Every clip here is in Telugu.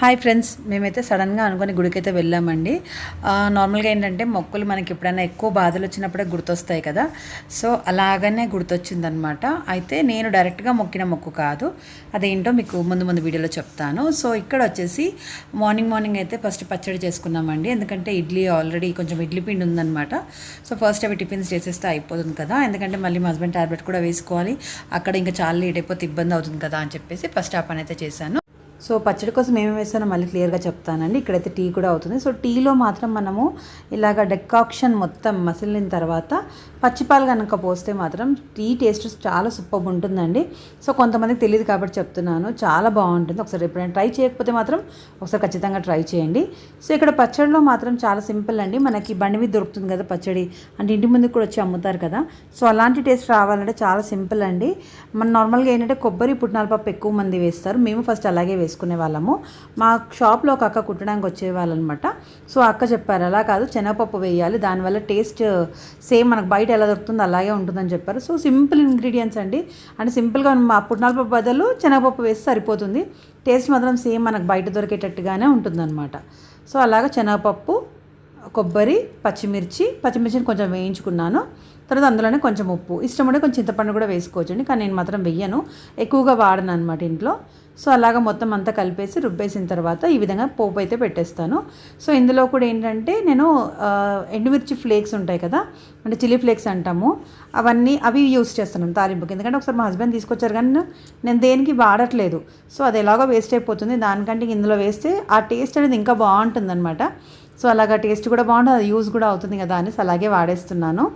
హాయ్ ఫ్రెండ్స్ మేమైతే సడన్గా అనుకుని గుడికైతే వెళ్ళామండి. నార్మల్గా ఏంటంటే మొక్కులు మనకి ఎప్పుడైనా ఎక్కువ బాధలు వచ్చినప్పుడే గుర్తొస్తాయి కదా. సో అలాగనే గుర్తొచ్చిందనమాట అయితే నేను డైరెక్ట్గా మొక్కిన మొక్కు కాదు. అదేంటో మీకు ముందు ముందు వీడియోలో చెప్తాను. సో ఇక్కడ వచ్చేసి మార్నింగ్ మార్నింగ్ అయితే ఫస్ట్ పచ్చడి చేసుకున్నామండి. ఎందుకంటే ఇడ్లీ ఆల్రెడీ కొంచెం ఇడ్లీ పిండి ఉందన్నమాట. సో ఫస్ట్ అవి టిఫిన్స్ చేసేస్తే అయిపోతుంది కదా. ఎందుకంటే మళ్ళీ మా హస్బెండ్ ట్యాబ్లెట్ కూడా వేసుకోవాలి. అక్కడ ఇంకా చాలా లేట్ అయిపోతే ఇబ్బంది అవుతుంది కదా అని చెప్పేసి ఫస్ట్ ఆ పని అయితే చేశాను. సో పచ్చడి కోసం ఏమేమి వేస్తానో మళ్ళీ క్లియర్గా చెప్తానండి. ఇక్కడైతే టీ కూడా అవుతుంది. సో టీలో మాత్రం మనము ఇలాగ డెకాక్షన్ మొత్తం మసిలిన తర్వాత పచ్చిపాలు కనుక పోస్తే మాత్రం టీ టేస్ట్ చాలా సూపర్ ఉంటుందండి. సో కొంతమందికి తెలియదు కాబట్టి చెప్తున్నాను. చాలా బాగుంటుంది. ఒకసారి ఎప్పుడైనా ట్రై చేయకపోతే మాత్రం ఒకసారి ఖచ్చితంగా ట్రై చేయండి. సో ఇక్కడ పచ్చడిలో మాత్రం చాలా సింపుల్ అండి. మనకి బండి మీద దొరుకుతుంది కదా పచ్చడి. అంటే ఇంటి ముందుకు కూడా వచ్చి అమ్ముతారు కదా. సో అలాంటి టేస్ట్ రావాలంటే చాలా సింపుల్ అండి. మన నార్మల్గా ఏంటంటే కొబ్బరి పుట్నాల పప్పు ఎక్కువ మంది వేస్తారు. మేము ఫస్ట్ అలాగే వేసుకునే వాళ్ళము. మా షాప్లో ఒక అక్క కుట్టడానికి వచ్చేవాళ్ళనమాట. సో అక్క చెప్పారు అలా కాదు శనగపప్పు వేయాలి. దానివల్ల టేస్ట్ సేమ్ మనకు బయట ఎలా దొరుకుతుందో అలాగే ఉంటుందని చెప్పారు. సో సింపుల్ ఇంగ్రీడియంట్స్ అండి. అంటే సింపుల్గా మా పుట్నాలపప్పు బదులు శనగపప్పు వేస్తే సరిపోతుంది. టేస్ట్ మాత్రం సేమ్ మనకు బయట దొరికేటట్టుగానే ఉంటుందన్నమాట. సో అలాగా శనగపప్పు కొబ్బరి పచ్చిమిర్చి పచ్చిమిర్చిని కొంచెం వేయించుకున్నాను. తర్వాత అందులోనే కొంచెం ఉప్పు. ఇష్టం ఉంటే కొంచెం చింతపండు కూడా వేసుకోవచ్చండి కానీ నేను మాత్రం వెయ్యను ఎక్కువగా వాడను అనమాట ఇంట్లో. సో అలాగ మొత్తం అంతా కలిపేసి రుబ్బేసిన తర్వాత ఈ విధంగా పోపు అయితే పెట్టేస్తాను. సో ఇందులో కూడా ఏంటంటే నేను ఎండుమిర్చి ఫ్లేక్స్ ఉంటాయి కదా అంటే చిల్లీ ఫ్లేక్స్ అంటాము. అవన్నీ అవి యూస్ చేస్తున్నాను తాలింపుకి. ఎందుకంటే ఒకసారి మా హస్బెండ్ తీసుకొచ్చారు కానీ నేను దేనికి వాడట్లేదు. సో అది ఎలాగో వేస్ట్ అయిపోతుంది. దానికంటే ఇందులో వేస్తే ఆ టేస్ట్ అనేది ఇంకా బాగుంటుంది సో అలాగా టేస్ట్ కూడా బాగుంటుంది అది యూజ్ కూడా అవుతుంది కదా అనేసి అలాగే వాడేస్తున్నాను.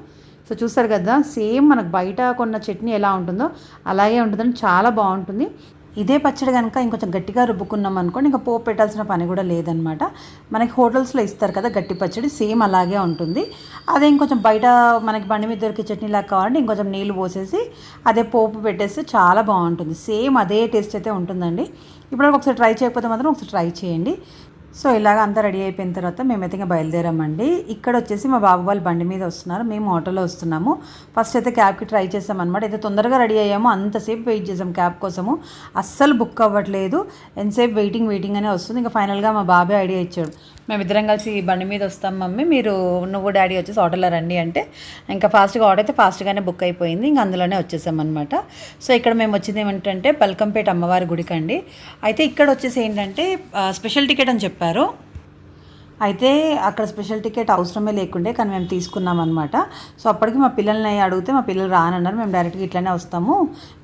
సో చూస్తారు కదా సేమ్ మనకు బయట కొన్న చట్నీ ఎలా ఉంటుందో అలాగే ఉంటుందని చాలా బాగుంటుంది. ఇదే పచ్చడి కనుక ఇంకొంచెం గట్టిగా రుబ్బుకున్నాం అనుకోండి ఇంకా పోపు పెట్టాల్సిన పని కూడా లేదనమాట. మనకి హోటల్స్లో ఇస్తారు కదా గట్టి పచ్చడి సేమ్ అలాగే ఉంటుంది. అదే ఇంకొంచెం బయట మనకి బండి మీద దొరికే చట్నీ లాగా కావాలంటే ఇంకొంచెం నీళ్ళు పోసేసి అదే పోపు పెట్టేస్తే చాలా బాగుంటుంది. సేమ్ అదే టేస్ట్ అయితే ఉంటుందండి. ఇప్పుడు ఒకసారి ట్రై చేయకపోతే మాత్రం ఒకసారి ట్రై చేయండి. సో ఇలాగ అంతా రెడీ అయిపోయిన తర్వాత మేమైతే ఇంకా బయలుదేరామండి. ఇక్కడ వచ్చేసి మా బాబు వాళ్ళు బండి మీద వస్తున్నారు. మేము ఆటోలో వస్తున్నాము. ఫస్ట్ అయితే క్యాబ్కి ట్రై చేసాం అనమాట అయితే తొందరగా రెడీ అయ్యాము. అంతసేపు వెయిట్ చేసాం క్యాబ్ కోసము. అస్సలు బుక్ అవ్వట్లేదు. ఎంతసేపు వెయిటింగ్ వెయిటింగ్ అనే వస్తుంది. ఇంకా ఫైనల్గా మా బాబాయ్ ఐడియా ఇచ్చాడు. మేమిద్దరం కలిసి బండి మీద వస్తాం మమ్మీ. మీరు నువ్వు డాడీ వచ్చేసి ఆటోలో రండి అంటే ఇంకా ఫాస్ట్గా ఆర్డర్ అయితే ఫాస్ట్గానే బుక్ అయిపోయింది. ఇంకా అందులోనే వచ్చేసామన్నమాట. సో ఇక్కడ మేము వచ్చింది ఏమిటంటే బల్కంపేట అమ్మవారి గుడికి అండి అయితే ఇక్కడ వచ్చేసి ఏంటంటే స్పెషల్ టికెట్ అని చెప్పారు. preparó అయితే అక్కడ స్పెషల్ టికెట్ అవసరమే లేకుండే కానీ మేము తీసుకున్నాం అనమాట సో అప్పటికి మా పిల్లల్ని అడిగితే మా పిల్లలు రానన్నారు. మేము డైరెక్ట్గా ఇట్లానే వస్తాము.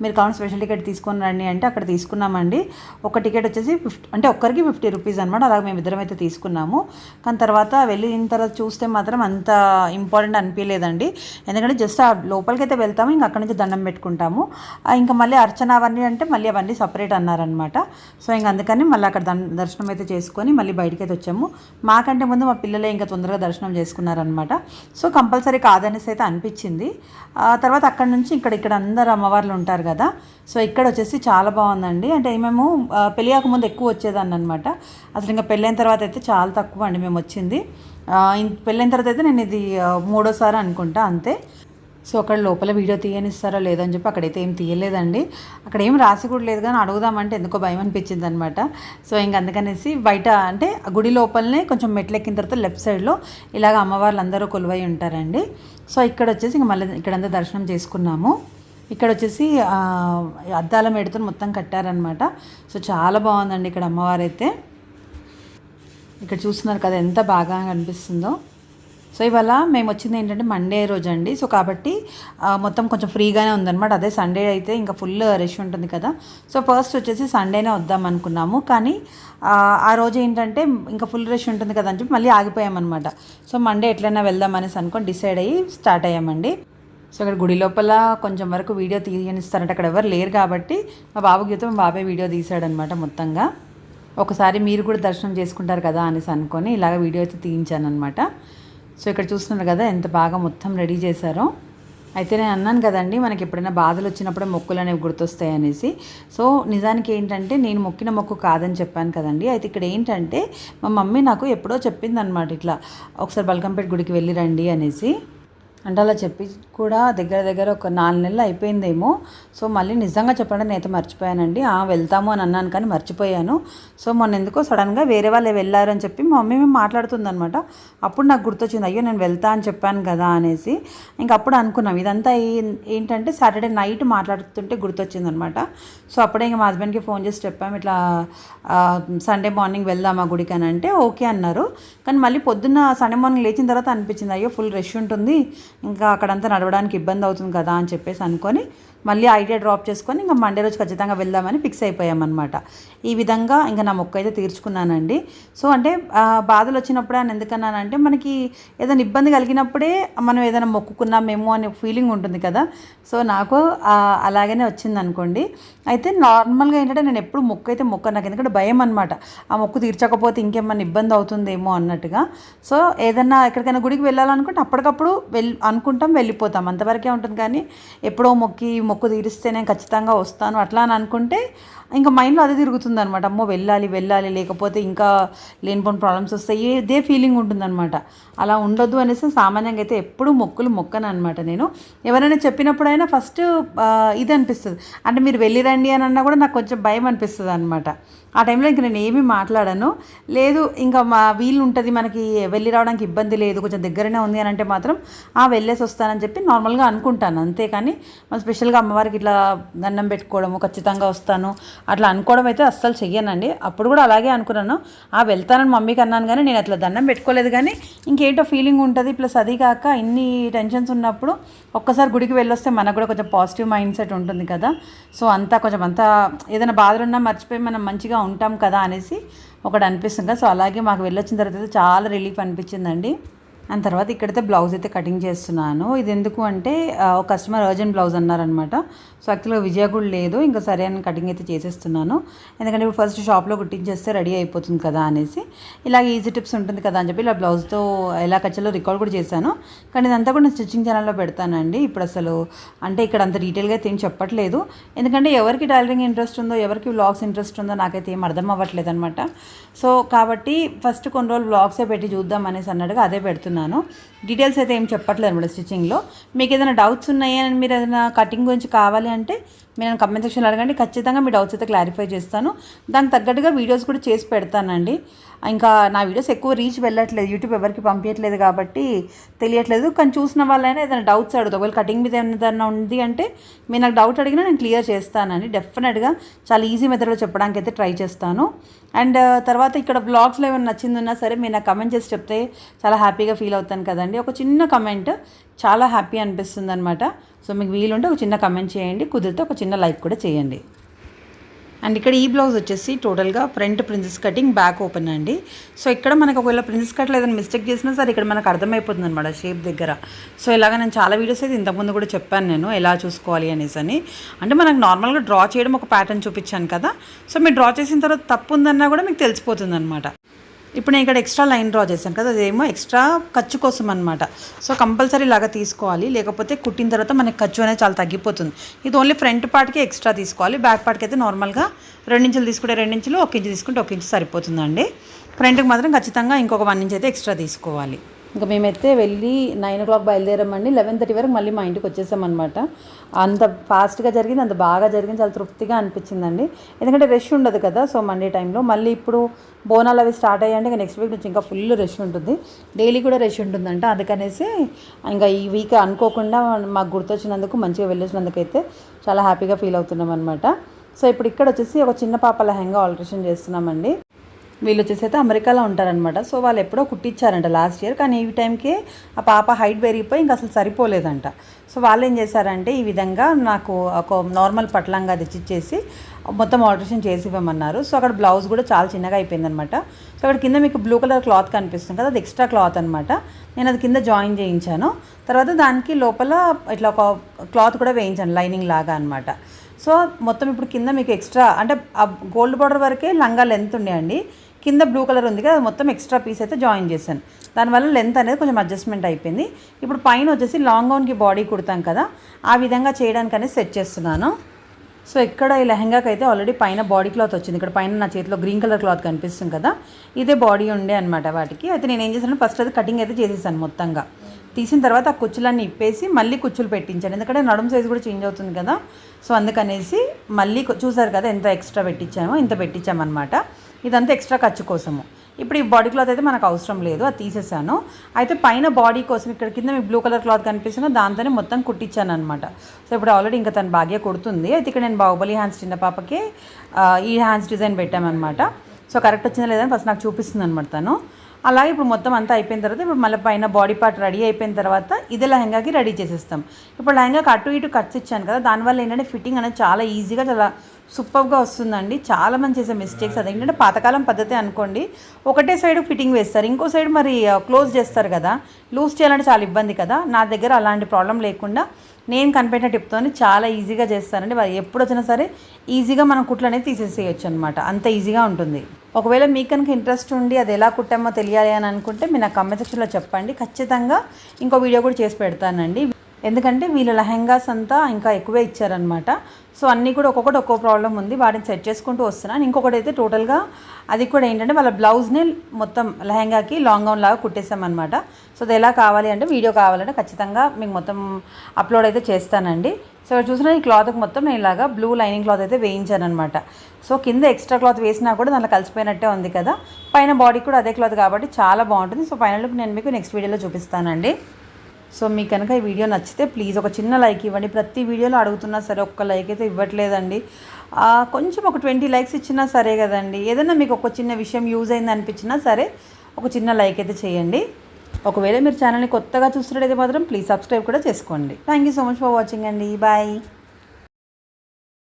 మీరు కావాలి స్పెషల్ టికెట్ తీసుకొని రండి అంటే అక్కడ తీసుకున్నామండి. ఒక టికెట్ వచ్చేసి ఫిఫ్టీ అంటే ఒక్కరికి ఫిఫ్టీ రూపీస్ అనమాట అలాగే మేము ఇద్దరం అయితే తీసుకున్నాము. కానీ తర్వాత వెళ్ళిన తర్వాత చూస్తే మాత్రం అంత ఇంపార్టెంట్ అనిపించలేదండి. ఎందుకంటే జస్ట్ ఆ లోపలికి అయితే వెళ్తాము. ఇంకా అక్కడ నుంచి దండం పెట్టుకుంటాము. ఇంకా మళ్ళీ అర్చన అవన్నీ అంటే మళ్ళీ అవన్నీ సపరేట్ అన్నారనమాట సో ఇంకా అందుకని మళ్ళీ అక్కడ దర్శనం అయితే చేసుకొని మళ్ళీ బయటికి అయితే వచ్చాము. నాకంటే ముందు మా పిల్లలే ఇంకా తొందరగా దర్శనం చేసుకున్నారనమాట సో కంపల్సరీ కాదనేసి అయితే అనిపించింది. ఆ తర్వాత అక్కడ నుంచి ఇక్కడ ఇక్కడ అందరు అమ్మవార్లు ఉంటారు కదా. సో ఇక్కడ వచ్చేసి చాలా బాగుందండి. అంటే మేము పెళ్ళి ముందు ఎక్కువ వచ్చేదాన్ని అనమాట అసలు ఇంకా పెళ్ళైన తర్వాత అయితే చాలా తక్కువ అండి మేము వచ్చింది. పెళ్ళైన తర్వాత అయితే నేను ఇది మూడోసారి అనుకుంటా అంతే. సో అక్కడ లోపల వీడియో తీయనిస్తారో లేదని చెప్పి అక్కడైతే ఏం తీయలేదండి. అక్కడ ఏం రాసి కూడా లేదు కానీ అడుగుదామంటే ఎందుకో భయం అనిపించింది అనమాట సో ఇంక అందుకనేసి బయట అంటే ఆ గుడి లోపలనే కొంచెం మెట్లెక్కిన తర్వాత లెఫ్ట్ సైడ్లో ఇలాగ అమ్మవార్లు అందరూ కొలువై ఉంటారండి. సో ఇక్కడ వచ్చేసి ఇంక మళ్ళీ ఇక్కడంతా దర్శనం చేసుకున్నాము. ఇక్కడ వచ్చేసి అద్దాల మేడతో మొత్తం కట్టారనమాట సో చాలా బాగుందండి ఇక్కడ అమ్మవారు అయితే ఇక్కడ చూస్తున్నారు కదా ఎంత బాగా అనిపిస్తుందో. సో ఇవాళ మేము వచ్చింది ఏంటంటే మండే రోజు అండి సో కాబట్టి మొత్తం కొంచెం ఫ్రీగానే ఉందన్నమాట. అదే సండే అయితే ఇంకా ఫుల్ రష్ ఉంటుంది కదా. సో ఫస్ట్ వచ్చేసి సండేనే వద్దాం అనుకున్నాము. కానీ ఆ, రోజు ఏంటంటే ఇంకా ఫుల్ రష్ ఉంటుంది కదా అని చెప్పి మళ్ళీ ఆగిపోయామన్నమాట. సో మండే ఎట్లయినా వెళ్దాం అనేసి అనుకొని డిసైడ్ అయ్యి స్టార్ట్ అయ్యామండి. సో ఇక్కడ గుడి లోపల కొంచెం వరకు వీడియో తీయనిస్తారంటే. అక్కడ ఎవరు లేరు కాబట్టి మా బాబు గీతం మా బాబాయ్ వీడియో తీసాడనమాట మొత్తంగా. ఒకసారి మీరు కూడా దర్శనం చేసుకుంటారు కదా అనేసి అనుకొని ఇలాగ వీడియో అయితే తీయించాను అనమాట సో ఇక్కడ చూస్తున్నారు కదా ఎంత బాగా మొత్తం రెడీ చేశారో. అయితే నేను అన్నాను కదండి మనకి ఎప్పుడైనా బాధలు వచ్చినప్పుడే మొక్కులు అనేవి గుర్తొస్తాయి అనేసి. సో నిజానికి ఏంటంటే నేను మొక్కిన మొక్కు కాదని చెప్పాను కదండి. అయితే ఇక్కడ ఏంటంటే మా మమ్మీ నాకు ఎప్పుడో చెప్పింది అనమాట ఇట్లా ఒకసారి బల్కంపేట గుడికి వెళ్ళి రండి అనేసి. అంటే అలా చెప్పి కూడా దగ్గర దగ్గర ఒక నాలుగు నెలలు అయిపోయిందేమో. సో మళ్ళీ నిజంగా చెప్పడం నేనైతే మర్చిపోయానండి. వెళ్తాము అని అన్నాను కానీ మర్చిపోయాను. సో మొన్న ఎందుకో సడన్గా వేరే వాళ్ళు వెళ్ళారు అని చెప్పి మా మమ్మీ మేము మాట్లాడుతుందనమాట అప్పుడు నాకు గుర్తొచ్చింది అయ్యో నేను వెళ్తా అని చెప్పాను కదా అనేసి. ఇంక అప్పుడు అనుకున్నాం ఇదంతా ఏంటంటే సాటర్డే నైట్ మాట్లాడుతుంటే గుర్తొచ్చిందనమాట సో అప్పుడే ఇంకా మా హస్బెండ్కి ఫోన్ చేసి చెప్పాము ఇట్లా సండే మార్నింగ్ వెళ్దామా గుడికి అని అంటే ఓకే అన్నారు. కానీ మళ్ళీ పొద్దున్న సండే మార్నింగ్ లేచిన తర్వాత అనిపించింది అయ్యో ఫుల్ రష్ ఉంటుంది. ఇంకా అక్కడంతా నడవడానికి ఇబ్బంది అవుతుంది కదా అని చెప్పేసి అనుకొని మళ్ళీ ఐడియా డ్రాప్ చేసుకొని ఇంకా మండే రోజు ఖచ్చితంగా వెళ్దామని ఫిక్స్ అయిపోయామన్నమాట. ఈ విధంగా ఇంకా నా మొక్క అయితే తీర్చుకున్నానండి. సో అంటే బాధలు వచ్చినప్పుడే అని ఎందుకన్నానంటే మనకి ఏదైనా ఇబ్బంది కలిగినప్పుడే మనం ఏదైనా మొక్కుకున్నామేమో అనే ఫీలింగ్ ఉంటుంది కదా. సో నాకు అలాగనే వచ్చింది అనుకోండి అయితే నార్మల్గా ఏంటంటే నేను ఎప్పుడు మొక్క అయితే మొక్క నాకు ఎందుకంటే భయం అనమాట ఆ మొక్కు తీర్చకపోతే ఇంకేమన్నా ఇబ్బంది అవుతుందేమో అన్నట్టుగా. సో ఏదన్నా ఎక్కడికైనా గుడికి వెళ్ళాలనుకుంటే అప్పటికప్పుడు వెళ్ అనుకుంటాం వెళ్ళిపోతాం. అంతవరకే ఉంటుంది కానీ ఎప్పుడో మొక్కి మొక్కు తీరిస్తే నేను ఖచ్చితంగా వస్తాను అట్లా అని అనుకుంటే ఇంకా మైండ్లో అదే తిరుగుతుంది అనమాట అమ్మో వెళ్ళాలి వెళ్ళాలి లేకపోతే ఇంకా లేనిపోని ప్రాబ్లమ్స్ వస్తాయి ఇదే ఫీలింగ్ ఉంటుందన్నమాట అలా ఉండొద్దు అనేసి సామాన్యంగా అయితే ఎప్పుడూ మొక్కులు మొక్కను అనమాట నేను. ఎవరైనా చెప్పినప్పుడైనా ఫస్ట్ ఇది అనిపిస్తుంది. అంటే మీరు వెళ్ళి రండి అని అన్నా కూడా నాకు కొంచెం భయం అనిపిస్తుంది అనమాట ఆ టైంలో ఇంక నేను ఏమీ మాట్లాడను. లేదు ఇంకా మా వీలు ఉంటుంది మనకి వెళ్ళి రావడానికి ఇబ్బంది లేదు కొంచెం దగ్గరనే ఉంది అని అంటే మాత్రం ఆ వెళ్ళేసి వస్తానని చెప్పి నార్మల్గా అనుకుంటాను అంతే కానీ మనం స్పెషల్గా అమ్మవారికి ఇట్లా దండం పెట్టుకోవడము ఖచ్చితంగా వస్తాను. అట్లా అనుకోవడం అయితే అస్సలు చెయ్యనండి. అప్పుడు కూడా అలాగే అనుకున్నాను. ఆ వెళ్తానని మమ్మీకి అన్నాను కానీ నేను అట్లా దండం పెట్టుకోలేదు కానీ ఇంకేంటో ఫీలింగ్ ఉంటుంది. ప్లస్ అది కాక ఇన్ని టెన్షన్స్ ఉన్నప్పుడు ఒక్కసారి గుడికి వెళ్ళొస్తే మనకు కూడా కొంచెం పాజిటివ్ మైండ్ సెట్ ఉంటుంది కదా. సో అంతా కొంచెం అంతా ఏదైనా బాధలు ఉన్నా మర్చిపోయి మనం మంచిగా ఉంటాం కదా అనేసి ఒకటి అనిపిస్తుంది. కదా సో అలాగే మాకు వెళ్ళొచ్చిన తర్వాత అయితే చాలా రిలీఫ్ అనిపించిందండి. అండ్ తర్వాత ఇక్కడైతే బ్లౌజ్ అయితే కటింగ్ చేస్తున్నాను. ఇది ఎందుకు అంటే ఒక కస్టమర్ అర్జెంట్ బ్లౌజ్ అన్నారనమాట. సో యాక్చువల్గా విజయ కూడా లేదు. ఇంకా సరే అని కటింగ్ అయితే చేసేస్తున్నాను. ఎందుకంటే ఇప్పుడు ఫస్ట్ షాప్లో కుట్టించేస్తే రెడీ అయిపోతుంది కదా అనేసి ఇలాగ ఈజీ టిప్స్ ఉంటుంది కదా అని చెప్పి ఇలా బ్లౌజ్తో ఎలా కచ్చాలో రికార్డ్ కూడా చేశాను. కానీ ఇదంతా కూడా నేను స్టిచ్చింగ్ ఛానల్లో పెడతానండి. ఇప్పుడు అసలు అంటే ఇక్కడ అంత డీటెయిల్గా అయితే ఏం చెప్పట్లేదు. ఎందుకంటే ఎవరికి టైలరింగ్ ఇంట్రెస్ట్ ఉందో ఎవరికి వ్లాగ్స్ ఇంట్రెస్ట్ ఉందో నాకైతే ఏం అర్థం అవ్వట్లేదు అనమాట సో కాబట్టి ఫస్ట్ కొన్ని రోజులు వ్లాగ్సే పెట్టి చూద్దాం అనేసి అన్నట్టుగా అదే పెడుతున్నాను. డీటెయిల్స్ అయితే ఏం చెప్పట్లేదు అనమాట స్టిచ్చింగ్లో మీకు ఏదైనా డౌట్స్ ఉన్నాయి? అని మీరు ఏదైనా కటింగ్ గురించి కావాలి అంటే మీరు కమెంట్ సెక్షన్లో అడగండి. ఖచ్చితంగా మీ డౌట్స్ అయితే క్లారిఫై చేస్తాను. దానికి తగ్గట్టుగా వీడియోస్ కూడా చేసి పెడతానండి. ఇంకా నా వీడియోస్ ఎక్కువ రీచ్ వెళ్ళట్లేదు. యూట్యూబ్ ఎవరికి పంపించట్లేదు కాబట్టి తెలియట్లేదు. కానీ చూసిన వాళ్ళైనా ఏదైనా డౌట్స్ అడుగుతా ఒకవేళ కటింగ్ మీద ఏదైనా ఉంది అంటే మీరు నాకు డౌట్ అడిగినా నేను క్లియర్ చేస్తానండి. డెఫినెట్గా చాలా ఈజీ మెథడ్లో చెప్పడానికి అయితే ట్రై చేస్తాను. అండ్ uh, తర్వాత ఇక్కడ బ్లాగ్స్లో ఏమైనా నచ్చిందన్నా సరే మీరు నాకు కమెంట్ చేసి చెప్తే చాలా హ్యాపీగా ఫీల్ ఫీల్ అవుతాను కదండి. ఒక చిన్న కమెంట్ చాలా హ్యాపీ అనిపిస్తుంది అనమాట సో మీకు వీలుంటే ఒక చిన్న కమెంట్ చేయండి. కుదిరితే ఒక చిన్న లైక్ కూడా చేయండి. అండ్ ఇక్కడ ఈ బ్లౌజ్ వచ్చేసి టోటల్గా front princess cutting back open అండి. సో ఇక్కడ మనకు ఒకవేళ ప్రిన్సెస్ కట్లో ఏదైనా మిస్టేక్ చేసినా సరే ఇక్కడ మనకు అర్థమైపోతుంది అనమాట షేప్ దగ్గర. సో ఇలాగ నేను చాలా వీడియోస్ అయితే ఇంతకుముందు కూడా చెప్పాను నేను ఎలా చూసుకోవాలి అనేసి అని. అంటే మనకు నార్మల్గా డ్రా చేయడం ఒక ప్యాటర్న్ చూపించాను కదా. సో మీరు డ్రా చేసిన తర్వాత తప్పు ఉందన్నా కూడా మీకు తెలిసిపోతుంది అనమాట ఇప్పుడు నేను ఇక్కడ ఎక్స్ట్రా లైన్ డ్రా చేశాను కదా అదేమో ఎక్స్ట్రా ఖర్చు కోసం అనమాట సో కంపల్సరీ లాగా తీసుకోవాలి. లేకపోతే కుట్టిన తర్వాత మనకి ఖర్చు అనేది చాలా తగ్గిపోతుంది. ఇది ఓన్లీ ఫ్రంట్ పార్ట్కి ఎక్స్ట్రా తీసుకోవాలి. బ్యాక్ పార్ట్కి అయితే నార్మల్గా రెండించులు తీసుకుంటే రెండించులు ఒక ఇంచు తీసుకుంటే ఒక ఇంచు సరిపోతుందండి. ఫ్రంట్కి మాత్రం ఖచ్చితంగా ఇంకొక వన్ ఇంచ్ అయితే ఎక్స్ట్రా తీసుకోవాలి. ఇంకా మేమైతే వెళ్ళి నైన్ ఓ క్లాక్ బయలుదేరామండి. లెవెన్ థర్టీ వరకు మళ్ళీ మా ఇంటికి వచ్చేసామన్నమాట. అంత ఫాస్ట్గా జరిగింది అంత బాగా జరిగింది చాలా తృప్తిగా అనిపించిందండి. ఎందుకంటే రష్ ఉండదు కదా సో మండే టైంలో మళ్ళీ ఇప్పుడు బోనాలు అవి స్టార్ట్ అయ్యాయండి ఇంకా నెక్స్ట్ వీక్ నుంచి ఇంకా ఫుల్ రష్ ఉంటుంది. డైలీ కూడా రష్ ఉంటుందంట. అందుకనేసి ఇంకా ఈ వీక్ అనుకోకుండా మాకు గుర్తొచ్చినందుకు మంచిగా వెళ్ళొచ్చినందుకైతే చాలా హ్యాపీగా ఫీల్ అవుతున్నాం అనమాట సో ఇప్పుడు ఇక్కడ వచ్చేసి ఒక చిన్న పాప లెహంగా ఆల్టరేషన్ చేస్తున్నామండి. వీళ్ళు వచ్చేసి అయితే అమెరికాలో ఉంటారనమాట సో వాళ్ళు ఎప్పుడో కుట్టించారంట లాస్ట్ ఇయర్. కానీ ఈ టైంకే ఆ పాప హైట్ పెరిగిపోయి ఇంకా అసలు సరిపోలేదంట. సో వాళ్ళు ఏం చేశారంటే ఈ విధంగా నాకు ఒక నార్మల్ పట్లంగా తెచ్చిచ్చేసి మొత్తం ఆల్టరేషన్ చేసి ఇవ్వమన్నారు. సో అక్కడ బ్లౌజ్ కూడా చాలా చిన్నగా అయిపోయిందనమాట సో అక్కడ కింద మీకు బ్లూ కలర్ క్లాత్ కనిపిస్తుంది కదా అది ఎక్స్ట్రా క్లాత్ అనమాట నేను అది కింద జాయిన్ చేయించాను. తర్వాత దానికి లోపల ఇట్లా ఒక క్లాత్ కూడా వేయించాను లైనింగ్ లాగా అనమాట సో మొత్తం ఇప్పుడు కింద మీకు ఎక్స్ట్రా అంటే ఆ గోల్డ్ బార్డర్ వరకే లంగా లెంత్ ఉండే అండి కింద బ్లూ కలర్ ఉంది కదా మొత్తం ఎక్స్ట్రా పీస్ అయితే జాయిన్ చేశాను. దానివల్ల లెంత్ అనేది కొంచెం అడ్జస్ట్మెంట్ అయిపోయింది. ఇప్పుడు పైన వచ్చేసి లాంగ్ గౌన్కి బాడీ కుడతాం కదా ఆ విధంగా చేయడానికి అనేది సెట్ చేస్తున్నాను. సో ఇక్కడ ఈ లెహంగాకి అయితే ఆల్రెడీ పైన బాడీ క్లాత్ వచ్చింది. ఇక్కడ పైన నా చేతిలో గ్రీన్ కలర్ క్లాత్ కనిపిస్తుంది కదా ఇదే బాడీ ఉండే అనమాట వాటికి. అయితే నేను ఏం చేశాను ఫస్ట్ అది కటింగ్ అయితే చేసేసాను మొత్తంగా. తీసిన తర్వాత ఆ కుచ్చులన్నీ ఇప్పేసి మళ్ళీ కుచ్చులు పెట్టించాను. ఎందుకంటే నడుము సైజు కూడా చేంజ్ అవుతుంది కదా సో అందుకనేసి మళ్ళీ చూసారు కదా ఎంత ఎక్స్ట్రా పెట్టించామో ఇంత పెట్టించామన్నమాట. ఇదంతా ఎక్స్ట్రా ఖర్చు కోసము. ఇప్పుడు ఈ బాడీ క్లాత్ అయితే మనకు అవసరం లేదు అది తీసేసాను. అయితే పైన బాడీ కోసం ఇక్కడ కింద మీకు బ్లూ కలర్ క్లాత్ కనిపిస్తున్న దాంతోనే మొత్తం కుట్టించాను అనమాట సో ఇప్పుడు ఆల్రెడీ ఇంకా తను భాగ్య కుడుతుంది. అయితే ఇక్కడ నేను బాహుబలి హ్యాండ్స్ చిన్న పాపకి ఈ హ్యాండ్స్ డిజైన్ పెట్టామన్నమాట. సో కరెక్ట్ వచ్చిందా లేదని ఫస్ట్ నాకు చూపిస్తుంది అనమాట తను. అలాగే ఇప్పుడు మొత్తం అంతా అయిపోయిన తర్వాత ఇప్పుడు మళ్ళీ పైన బాడీ పార్ట్ రెడీ అయిపోయిన తర్వాత ఇది లెహంగాకి రెడీ చేసేస్తాం. ఇప్పుడు లెహంగాకి అటు ఇటు కట్స్ ఇచ్చాను కదా దానివల్ల ఏంటంటే ఫిట్టింగ్ అనేది చాలా ఈజీగా చాలా సూపర్గా వస్తుందండి. చాలా మంది చేసే మిస్టేక్స్ అది ఏంటంటే పాతకాలం పద్ధతి అనుకోండి. ఒకటే సైడ్ ఫిట్టింగ్ వేస్తారు. ఇంకో సైడ్ మరి క్లోజ్ చేస్తారు కదా. లూజ్ చేయాలంటే చాలా ఇబ్బంది కదా. నా దగ్గర అలాంటి ప్రాబ్లం లేకుండా నేను కనిపెట్టిన టిప్తో చాలా ఈజీగా చేస్తానండి. వాళ్ళు ఎప్పుడు వచ్చినా సరే ఈజీగా మనం కుట్లు అనేది తీసేసేయచ్చు అనమాట అంత ఈజీగా ఉంటుంది. ఒకవేళ మీకు కనుక ఇంట్రెస్ట్ ఉండి అది ఎలా కుట్టామో తెలియాలి అని అనుకుంటే మీరు నా కమెంట్ సెక్షన్లో చెప్పండి. ఖచ్చితంగా ఇంకో వీడియో కూడా చేసి పెడతానండి. ఎందుకంటే వీళ్ళ లెహెంగాస్ అంతా ఇంకా ఎక్కువే ఇచ్చారనమాట సో అన్నీ కూడా ఒక్కొక్కటి ఒక్కో ప్రాబ్లం ఉంది. వాటిని సెట్ చేసుకుంటూ వస్తున్నాను. ఇంకొకటి అయితే టోటల్గా అది కూడా ఏంటంటే వాళ్ళ బ్లౌజ్ని మొత్తం లెహెంగాకి లాంగ్ గౌన్ లాగా కుట్టేసామన్నమాట సో అది ఎలా కావాలి అంటే వీడియో కావాలంటే ఖచ్చితంగా మీకు మొత్తం అప్లోడ్ అయితే చేస్తానండి. సో ఇక్కడ చూసిన ఈ క్లాత్కి మొత్తం నేను ఇలాగా బ్లూ లైనింగ్ క్లాత్ అయితే వేయించాను అనమాట సో కింద ఎక్స్ట్రా క్లాత్ వేసినా కూడా దాంట్లో కలిసిపోయినట్టే ఉంది కదా. పైన బాడీ కూడా అదే క్లాత్ కాబట్టి చాలా బాగుంటుంది. సో ఫైనల్ నేను మీకు నెక్స్ట్ వీడియోలో చూపిస్తానండి. సో మీకు కనుక ఈ వీడియో నచ్చితే ప్లీజ్ ఒక చిన్న లైక్ ఇవ్వండి. ప్రతి వీడియోలో అడుగుతున్నా సరే ఒక్క లైక్ అయితే ఇవ్వట్లేదండి. కొంచెం ఒక ట్వంటీ లైక్స్ ఇచ్చినా సరే కదండి. ఏదైనా మీకు ఒక చిన్న విషయం యూజ్ అయింది అనిపించినా సరే ఒక చిన్న లైక్ అయితే చేయండి. ఒకవేళ మీరు ఛానల్ని కొత్తగా చూస్తున్నట్టయితే మాత్రం ప్లీజ్ సబ్స్క్రైబ్ కూడా చేసుకోండి. Thank you so much for watching అండి. బాయ్.